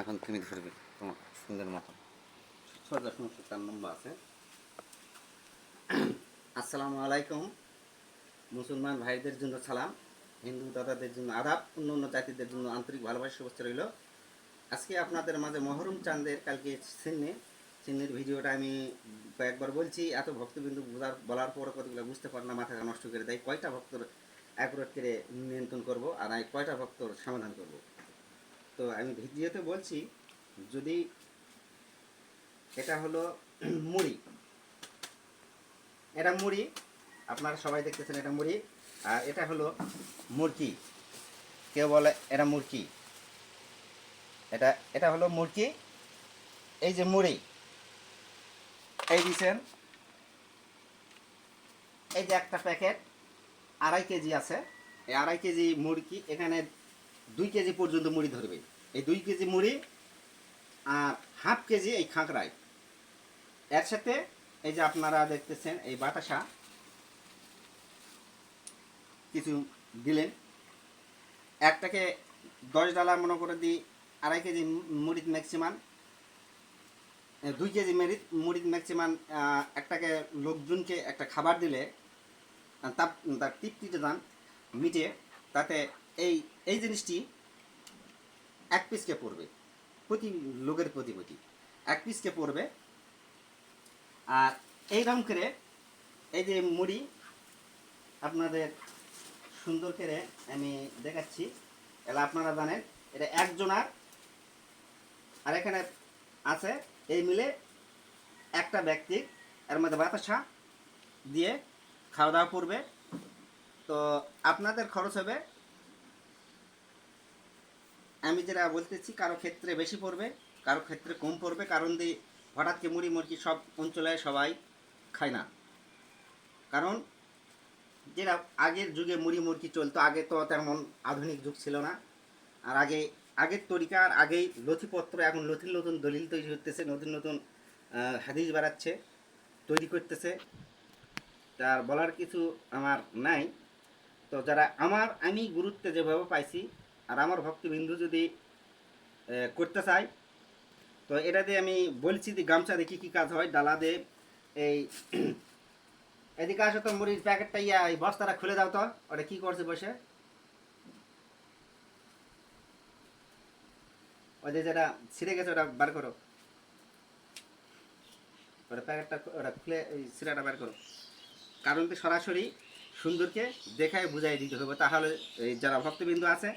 এখন তুমি ধরবে, তোমার সুন্দর মতন। সর্দার সমস্ত তার নম্বর আছে। আসসালামু আলাইকুম। মুসলমান ভাইদের জন্য সালাম, হিন্দু দাদাদের জন্য আদাব, অন্য অন্য জাতিদের জন্য আন্তরিক ভালোবাসা, শুভেচ্ছা রইল। আজকে আপনাদের মাঝে মহরম চাঁদের কালকে সিন্নি সিন্নির ভিডিওটা আমি কয়েকবার বলছি, এত ভক্তবিন্দু বোঝার, বলার পর কতগুলো বুঝতে পারে না, মাথাটা নষ্ট করে দেয়। কয়টা ভক্তর অ্যাকুরেট করে নিয়ন্ত্রণ করব, আর কয়টা ভক্তর সমাধান করব? তো আমি ভিডিওতে বলছি, যদি এটা হলো মুড়ি। এটা মুড়ি, আপনারা সবাই দেখতেছেন এটা মুড়ি, আর এটা হলো মুরকি। কেউ বলে এটা মুরকি। এটা এটা হলো মুরকি। এই যে মুড়ি, এই দিছেন। এই যে একটা প্যাকেট, আড়াই কেজি আছে। এই আড়াই কেজি মুরগি এখানে দুই কেজি পর্যন্ত মুড়ি ধরবে। এই দুই কেজি মুড়ি আর হাফ কেজি এই খাঁকড়াই এর সাথে এই যে আপনারা দেখতেছেন, এই বাতাসা কিছু দিলেন। একটাকে দশ ডালা মনে করে দিই, আড়াই কেজি মুড়িদ ম্যাক্সিমাম দুই কেজি মেরিদ মুড়িদ ম্যাক্সিমাম একটাকে লোকজনকে একটা খাবার দিলে, তার তৃপ্তিতে দান মিটে তাতে এই এই জিনিসটি এক পিসকে পড়বে। প্রতি লোকের প্রতি প্রতি এক পিসকে পড়বে। আর এইরকম করে এই যে মুড়ি, আপনাদের সুন্দর করে আমি দেখাচ্ছি। এলা আপনারা জানেন, এটা একজনার। আর এখানে আছে, এই মিলে একটা ব্যক্তির এর মধ্যে বাতাসা দিয়ে খাওয়া দাওয়া করবে। তো আপনাদের খরচ হবে আমি যেটা বলতেছি, কারও ক্ষেত্রে বেশি পড়বে, কারও ক্ষেত্রে কম পড়বে, কারণ দিয়ে হঠাৎ করে মুড়ি মুরগি সব অঞ্চলে সবাই খায় না। কারণ যেটা আগের যুগে মুড়ি মুরগি চলতো, আগে তো তেমন আধুনিক যুগ ছিল না। আর আগে, আগের তরিকার আগেই নথিপত্র, এখন নতুন নতুন দলিল তৈরি হতেছে নতুন নতুন হাদিস বাড়াচ্ছে, তৈরি করতেছে। তার বলার কিছু আমার নাই। তো যারা আমার, আমি গুরুত্ব যেভাবে পাইছি আর আমার ভক্তবিন্দু যদি করতে চাই তো এটা দিয়ে আমি বলছি যে গামছা দিয়ে কী কাজ হয়, ডালা দিয়ে এই এদিকে আসো তো, মুড়ির প্যাকেটটা ইয়া, এই বস্তাটা খুলে দাও তো, ওটা কী করছে বসে? ওই যে যেটা ছিঁড়ে গেছে, ওটা বার করো। ওটা প্যাকেটটা ওটা খুলে এই সিরাটা বার করো। কারণ সরাসরি সুন্দরকে দেখায় বুঝাই দিতে হবে। তাহলে এই যারা ভক্তবিন্দু আছে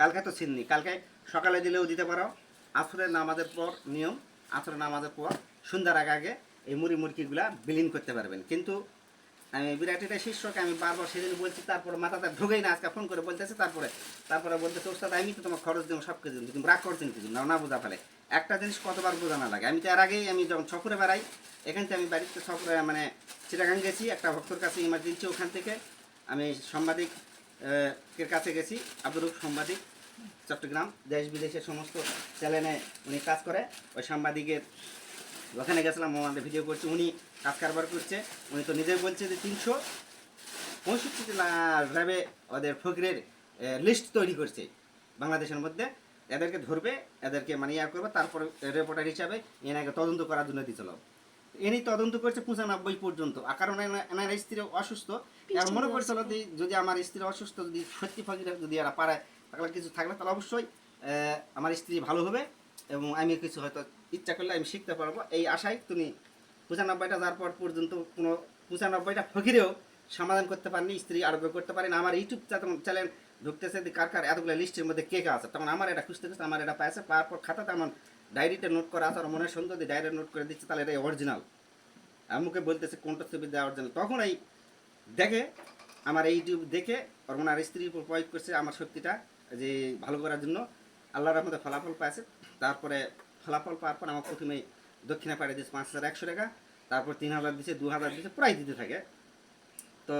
কালকে তো ছিননি কালকে সকালে দিলেও দিতে পারো। আসরের নামাজের পর নিয়ম, আসরের নামাজের পর সন্ধ্যার আগে আগে এই মুড়ি মুরগিগুলা বিলীন করতে পারবেন। কিন্তু আমি বিরাট এটা শিষ্যকে আমি বারবার সেদিন বলছি, তারপরে মাথাটা ঢুকেই না, আজকে ফোন করে বলতেছে, তারপরে তারপরে বলতেছে, ওস্তাদ, আমি তো তোমার খরচ দেবো, সব কিছু তুমি রাগ করছেন কিছু না না বোঝা ফেলে। একটা জিনিস কতবার বোঝা না লাগে। আমি তো এর আগেই আমি যখন সফরে বেড়াই, এখান থেকে আমি বাড়িতে সফরে মানে চিটাগাং গেছি, একটা ভক্তর কাছে ইমার্জেন্সি ওখান থেকে আমি সাংবাদিক এর কাছে গেছি আব্দুল রূপ সাংবাদিক। চট্টগ্রাম দেশ বিদেশের সমস্ত চ্যানেলে উনি কাজ করে। ওই সাংবাদিকের ওখানে গেছিলাম আমাদের ভিডিও করছে উনি কাজ কারবার করছে। উনি তো নিজেই বলছে যে তিনশো পঁয়ষট্টি র্যাবে ওদের ফকিরের লিস্ট তৈরি করছে বাংলাদেশের মধ্যে। এদেরকে ধরবে এদেরকে মানে ইয়া করবে তারপর রিপোর্টার হিসাবে এনাকে তদন্ত করার জন্য দিয়েছিল এনি তদন্ত করছে পঁচানব্বই পর্যন্ত। আর কারণ এনার স্ত্রী অসুস্থ। আর মনে করছিল যদি আমার স্ত্রী অসুস্থ যদি সত্যি ফকির যদি এরা পারে তাহলে কিছু থাকলে তাহলে অবশ্যই আমার স্ত্রী ভালো হবে এবং আমি কিছু হয়তো ইচ্ছা করলে আমি শিখতে পারব। এই আশায় তুমি পঁচানব্বইটা যাওয়ার পর পর্যন্ত কোনো পঁচানব্বইটা ফকিরেও সমাধান করতে পারেনি, স্ত্রী আরোগ্য করতে পারেনি। আমার ইউটিউব চ্যানেল ঢুকতেছে কার কার এতগুলো লিস্টের মধ্যে কে কে আছে তখন আমার এটা খুঁজতে খুঁজতে আমার এটা পাইছে। পাওয়ার পর খাতাতে আমার ডায়েরিতে নোট করা আছে, আর মনে সুন্দর ডায়েরি নোট করে দিচ্ছে, তাহলে এটা অরিজিনাল আমাকে বলতেছে, কোনটা ছবি দেওয়া অরিজিনাল তখন এই দেখে, আমার এই ইউটিউব দেখে ওর ওনার স্ত্রীর উপর প্রয়োগ করছে আমার শক্তিটা। যে ভালো করার জন্য আল্লাহর রহমতে ফলাফল পাইছে। তারপরে ফলাফল পাওয়ার পর আমার প্রথমে দক্ষিণা পাড়ে দিয়েছে পাঁচ হাজার একশো টাকা, তারপর তিন হাজার দিচ্ছে দু হাজার দিচ্ছে প্রায় দিতে থাকে। তো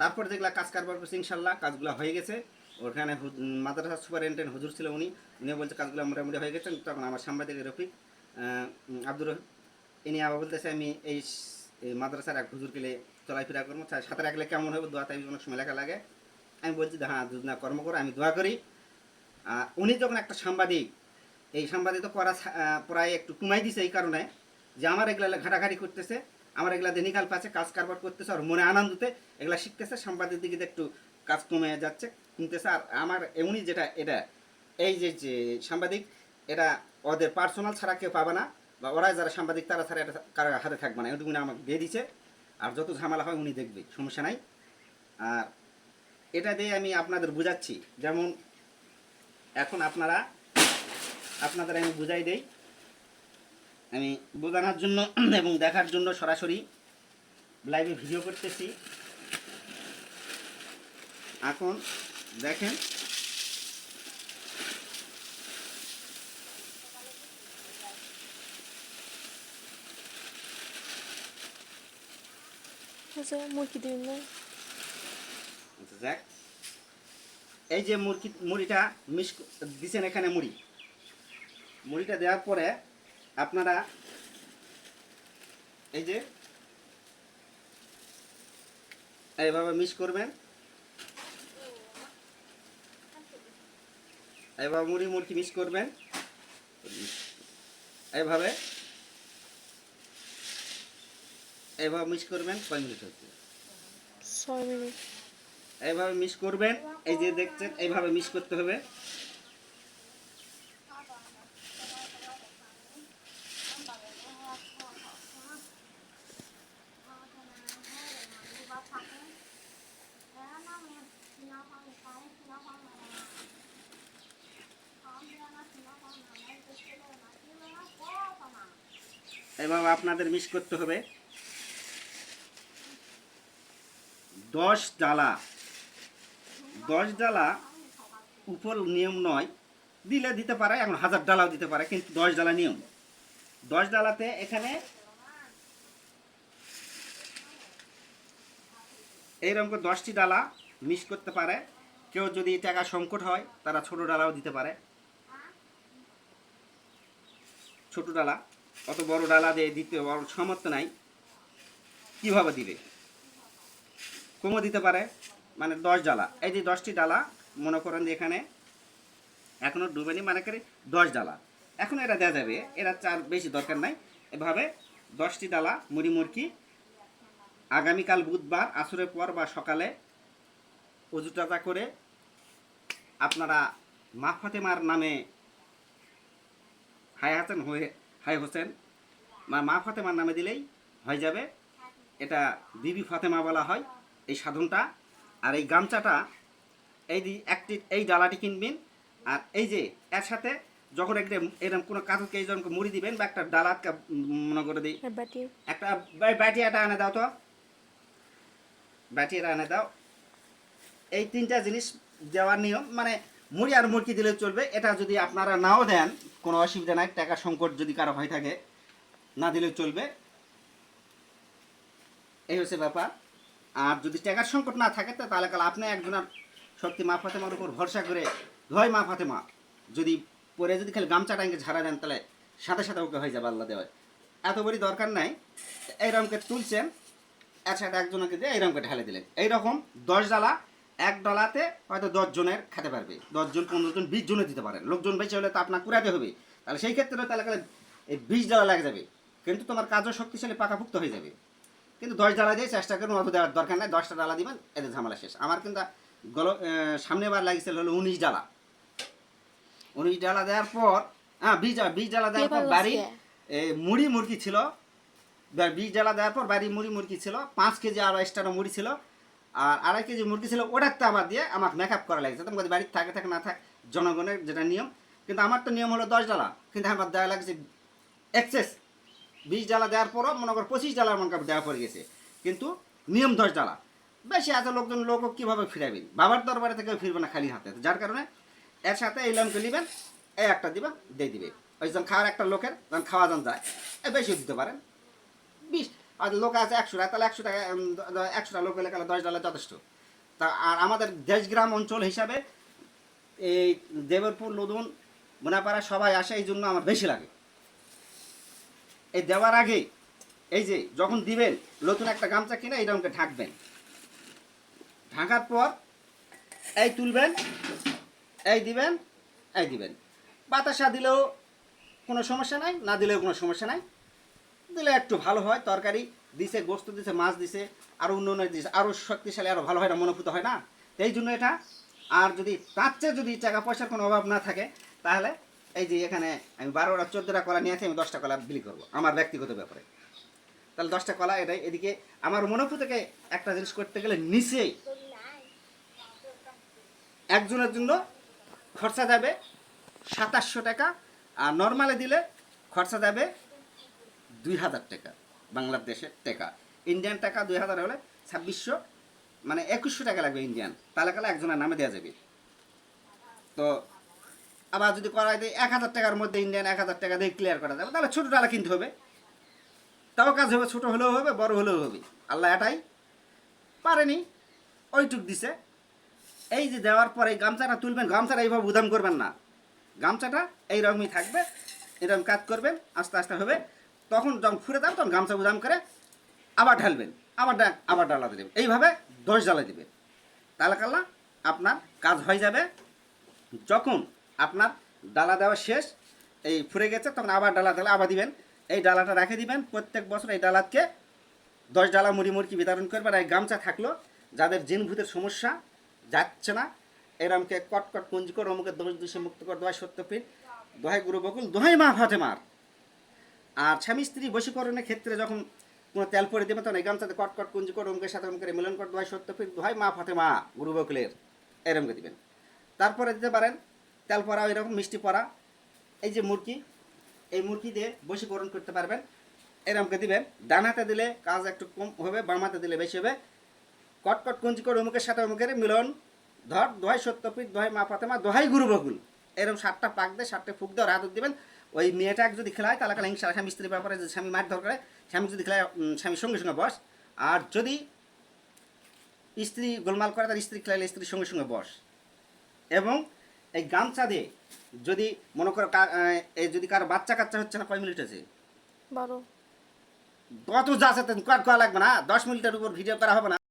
তারপর যেগুলো কাজ কারবার করছে ইনশাল্লাহ কাজগুলো হয়ে গেছে। ওখানে মাদ্রাসা সুপারিনটেন্ডেন্ট হুজুর ছিল উনি। উনি বলছে কাজগুলো মোটামুটি হয়ে গেছে। তখন আমার সাংবাদিক রফিক আব্দুর ইনি আবার বলতেছে, আমি এই মাদ্রাসার এক হুজুর গেলে চলাফেরা করব। সাঁতার রাখলে কেমন হবে দোয়া তাই অনেক সময় লেখা লাগে। আমি বলছি যে হ্যাঁ যদি না কর্ম করো আমি দোয়া করি। উনি যখন একটা সাংবাদিক এই সাংবাদিক করা ছা- আহ, প্রায় একটু কমাই দিছে এই কারণে যে আমার এগুলা ঘাটাঘাটি করতেছে আমার এগুলা নিকাল পাচ্ছে কাজ কারবার করতেছে আর মনে আনন্দতে এগুলা শিখতেছে সাংবাদিক দিকে একটু কাজ কমে যাচ্ছে কমতেছে আর আমার এমনই যেটা এটা এই যে যে সাংবাদিক এটা ওদের পার্সোনাল ছাড়া কেউ পাবে না বা ওরা যারা সাংবাদিক তারা ছাড়া এটা কারও হাতে থাকবে না। এটুকুনি আমাকে দিয়ে দিছে আর যত ঝামেলা হয় উনি দেখবে সমস্যা নাই। আর এটা দিয়ে আমি আপনাদের বুঝাচ্ছি। যেমন, এখন আপনারা, আপনাদের আমি বুঝাই দেই। আমি বোঝানোর জন্য এবং দেখার জন্য সরাসরি লাইভে ভিডিও করতেছি। এখন দেখেন আচ্ছা মুরগি দিন যাক এই যে মুরগি, মুড়িটা মিস দিছেন এখানে মুড়ি। মুড়িটা দেওয়ার পরে আপনারা এই যে এইভাবে মিক্স করবেন। এইভাবে মুড়ি মুরগি মিক্স করবেন। এইভাবে এইভাবে মিক্স করবেন কয় মিনিট হচ্ছে। ছয় মিনিট। এইভাবে মিক্স করবেন। এই যে দেখছেন, এইভাবে মিক্স করতে হবে। এইভাবে আপনাদের মিক্স করতে হবে। দশ ডালা দশ ডালা উপর নিয়ম নয়, দিলে দিতে পারে, এখন হাজার ডালাও দিতে পারে, কিন্তু দশ ডালা নিয়ম। দশ ডালাতে এখানে এইরকম করে দশটি ডালা মিস করতে পারে। কেউ যদি টাকা সংকট হয়, তারা ছোট ডালাও দিতে পারে। ছোট ডালা অত বড় ডালা দিয়ে দিতে বড় সামর্থ্য নাই। কীভাবে দিবে? কমও দিতে পারে। মানে দশ ডালা এই যে দশটি ডালা মনে করেন যে এখানে এখনও ডুবেনি মানে করে দশ ডালা এখন এরা দেওয়া যাবে এরা চার বেশি দরকার নাই। এভাবে দশটি ডালা মুড়ি মুরকি আগামীকাল বুধবার, আসরের পর বা সকালে অজু টাজা করে আপনারা মা ফাতেমার নামে হাই হাসান হয়ে হাই হোসেন, মা মা ফাতেমার নামে দিলেই হয়ে যাবে। এটা বিবি ফাতেমা বলা হয়। এই সাধনটা আর এই গামছাটা এই দি একটি এই ডালাটি কিনবেন। আর এই যে এর সাথে যখন একটা এরকম কোনো কাগজকে এই জনকে মুড়ি দিবেন বা একটা ডালা আটকা মনে করে দিই। বাটি একটা ব্যাটিয়াটা এনে দাও তো। ব্যাটিয়াটা এনে দাও। এই তিনটা জিনিস দেওয়ার নিয়ম মানে মুড়ি আর মুরগি দিলে চলবে। এটা যদি আপনারা নাও দেন কোনো অসুবিধা নাই টাকার সংকট যদি কারও হয়ে থাকে না দিলে চলবে। এই হচ্ছে ব্যাপার। আর যদি টাকার সংকট না থাকে তাহলে কাল আপনি একজনের সত্যি মা ফাতেমার উপর ভরসা করে হয় মা ফাতেমা। যদি পরে যদি খালি গামছাটা এঁকে ঝাড়া দেন, তাহলে সাথে সাথে ওকে হয়ে যাবে আল্লাহ দেওয়ায়। এত বড়ি দরকার নাই। এইরকমকে তুলছেন এর সাথে একজনকে দিয়ে এইরকমকে ঢালে দিলেন। এইরকম দশ ডালা এক ডলাতে হয়তো দশ জনের খেতে পারবে। দশজন পনেরো জন, বিশ জনে দিতে পারেন। লোকজন বেশি হলে তো আপনার কুড়াতে হবে। তাহলে সেই ক্ষেত্রে তাহলে তাহলে এই বিশ ডালা লাগে যাবে। কিন্তু তোমার কাজও শক্তিশালী পাকাপুক্ত হয়ে যাবে। কিন্তু দশ ডালা দিয়ে চেষ্টা করুন অত দেওয়ার দরকার নাই দশটা ডালা দিবেন এদের ঝামেলা শেষ। আমার কিন্তু গল আহ, সামনেবার লাগিয়েছিল হলো উনিশ ডালা উনিশ ডালা দেওয়ার পর হ্যাঁ বিশ ডালা বিশ ডালা দেওয়ার পর বাড়ি মুড়ি মুরগি ছিল। বিশ ডালা দেওয়ার পর বাড়ি মুড়ি মুরগি ছিল পাঁচ কেজি এক্সট্রা মুড়ি ছিল। আর আড়াই কেজি মুরগি ছিল ওটাতে আমার দিয়ে আমাকে মেকআপ করা লাগছে। তোমার বাড়িতে থাকে থাকে না থাক জনগণের যেটা নিয়ম। কিন্তু আমার তো নিয়ম হলো দশ ডালা কিন্তু আমার দেওয়া লাগছে এক্সেস বিশ ডালা দেওয়ার পরও মনে করো পঁচিশ ডালার মনে করো দেওয়া পড়ে গেছে। কিন্তু নিয়ম দশ ডালা বেশি আছে লোকজন লোক কীভাবে ফিরাবেন বাবার দরবারে থেকে ফিরবে না খালি হাতে। যার কারণে এর সাথে এই লমকে নেবেন, এই একটা দিবেন দিয়ে দিবে। ওই যখন খাওয়ার একটা লোকের, যখন খাওয়া যান যায়, এ বেশিও দিতে পারেন। বিশ, আর লোক আছে একশো টাকা, তাহলে একশো টাকা দ- একশোটা লোক হলে তাহলে দশ ডলার যথেষ্ট। তা, আর আমাদের দেশগ্রাম অঞ্চল হিসাবে এই দেবরপুর, লুদুন, মোনাপাড়া সবাই আসে, এই জন্য আমার বেশি লাগে। এই দেওয়ার আগে এই যে যখন দিবেন, নতুন একটা গামছা কিনে এইরকমকে ঢাকবেন। ঢাকার পর এই তুলবেন, এই দিবেন এই দিবেন। বাতাসা দিলেও কোনো সমস্যা নাই, না দিলেও কোনো সমস্যা নাই। দিলে একটু ভালো হয়, তরকারি দিছে, গোস্ত দিছে, মাছ দিছে আরও উন্নয়ন দিছে আরও শক্তিশালী আরও ভালো হয় না মনোভূত হয় না? এই জন্য এটা, আর যদি তার চেয়ে যদি টাকা পয়সার কোনো অভাব না থাকে, তাহলে এই যে এখানে আমি বারোটা, চোদ্দোটা কলা নিয়ে আসি, আমি দশটা কলা বিলি করব, আমার ব্যক্তিগত ব্যাপারে। তাহলে দশটা কলা এটাই, এদিকে আমার মনোভূত থেকে একটা জিনিস করতে গেলে নিচেই একজনের জন্য খরচা যাবে সাতাশশো টাকা, আর নর্মালে দিলে খরচা যাবে দুই হাজার টাকা, বাংলাদেশের টাকা। ইন্ডিয়ান টাকা দুই হাজার হলে ছাব্বিশশো মানে একুশশো টাকা লাগবে ইন্ডিয়ান। তাহলে কালে একজনের নামে দেওয়া যাবে। তো আবার যদি করা যায় এক হাজার টাকার মধ্যে ইন্ডিয়ান এক হাজার টাকা দিয়ে ক্লিয়ার করা যাবে। তাহলে ছোটো ডালা কিনতে হবে। তাও কাজ হবে, ছোটো হলেও হবে, বড় হলেও হবে। আল্লাহ এটাই পারেনি, ওইটুক দিছে। এই যে দেওয়ার পরে গামছাটা তুলবেন, গামছাটা এইভাবে উদাম করবেন না। গামছাটা এইরকমই থাকবে, এরকম কাজ করবেন, আস্তে আস্তে হবে। তখন যখন ফুরে যাবে, তখন গামছা উদাম করে আবার ঢালবেন। আবার আবার ডালাতে দেবেন। এইভাবে দশ ডালা দেবেন। তাহলে কাল্লা আপনার কাজ হয়ে যাবে। যখন আপনার ডালা দেওয়া শেষ, এই ফুরে গেছে, তখন আবার ডালা ডালা আবার দিবেন। এই ডালাটা রেখে দিবেন, প্রত্যেক বছর এই ডালাকে দশ ডালা মুড়ি মুড়কি বিতরণ করবেন এই গামছা থাকল, যাদের জিন ভূতের সমস্যা যাচ্ছে না এরমকে কটকট কুঞ্জ কর, অমুকে দোষ দোষে মুক্ত কর, দোহাই সত্যপীঠ, দোহাই গুরু বকুল, দোহাই মা ফাতেমার। আর স্বামী স্ত্রী বশীকরণের ক্ষেত্রে যখন কোনো তেল পরে দেবে তখন এই গামছাতে কটকট কুঞ্জ কর, অমুকের সাথে অমুকের মিলন কর, দোহাই সত্যপীঠ, দোহাই মা ফাতেমা, গুরু বকুলের, এরমকে দিবেন। তারপরে দিতে পারেন তেল পরা এরকম মিষ্টি পরা। এই যে মুরগি, এই মুরগি দিয়ে বশীকরণ করতে পারবেন। এরমকে দিবেন ডান হাতে দিলে কাজ একটু কম হবে, বাম হাতে দিলে বেশি হবে। কটকট কুঞ্জি করে অমুকের সাথে অমুকের মিলন। ধর, দোহাই সত্যপীঠ, দোহাই মা ফাতেমা, দোহাই গুরু বকুল। এরকম সাতটা পাক দিয়ে, সাতটা ফুক দিয়ে রাত দিবেন। ওই মেয়েটাকে যদি খেলায়, তাহলে কালে হিংসা স্বামী স্ত্রীর ব্যাপারে যদি স্বামী মার দরকার স্বামী যদি খেলায় স্বামীর সঙ্গে সঙ্গে বস। আর যদি স্ত্রী গোলমাল করে তার স্ত্রী খেলাইলে স্ত্রীর সঙ্গে সঙ্গে বস। এবং এই গামছা দিয়ে যদি মনে করো এই যদি কারও বাচ্চা কাচ্চা হচ্ছে না কয় মিনিট আছে বারো। কত যা আছে কয়া লাগবে না দশ মিনিটের উপর ভিডিও করা হবে না।